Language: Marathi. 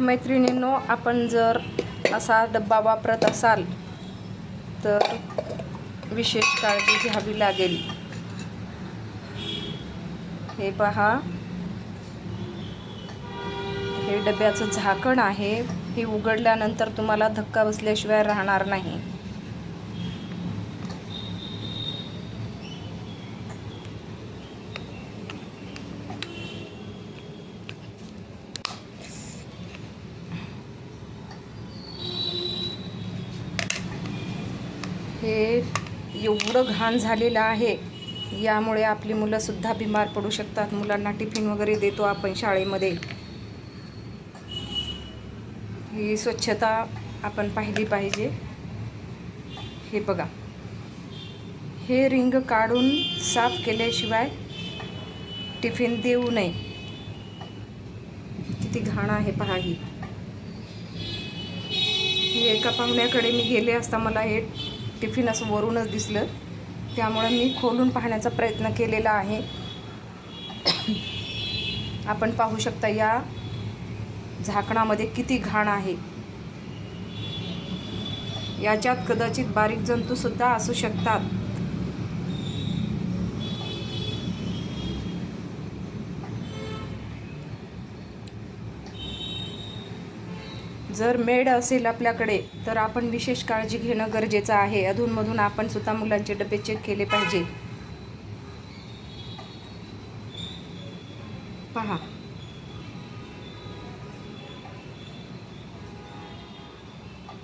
मैत्रिणींनो आपण जर असा डब्बा वापरत असाल तर विशेष काळजी घ्यावी लागेल. हे पहा. हे डब्याचं झाकण आहे. हे उघडल्यानंतर तुम्हाला धक्का बसल्याशिवाय राहणार नाही. हे एवढं घाण झालेलं आहे. यामुळे आपली मुलंसुद्धा बिमार पडू शकतात. मुलांना टिफिन वगैरे देतो आपण शाळेमध्ये. ही स्वच्छता आपण पाहिली पाहिजे. हे बघा. हे रिंग काढून साफ केल्याशिवाय टिफिन देऊ नये. किती घाण आहे पहा ही एका पाहुण्याकडे मी गेले असता मला हे टिफिन असं वरूनच दिसलं. त्यामुळे मी खोलून पाहण्याचा प्रयत्न केलेला आहे. आपण पाहू शकता या झाकणामध्ये किती घाण आहे. याच्यात कदाचित बारीक जंतूसुद्धा असू शकतात. जर मेड असेल आपल्याकडे तर आपण विशेष काळजी घेणं गरजेचं आहे. अधूनमधून आपण सुद्धा मुलांचे डबे चेक केले पाहिजे. पहा.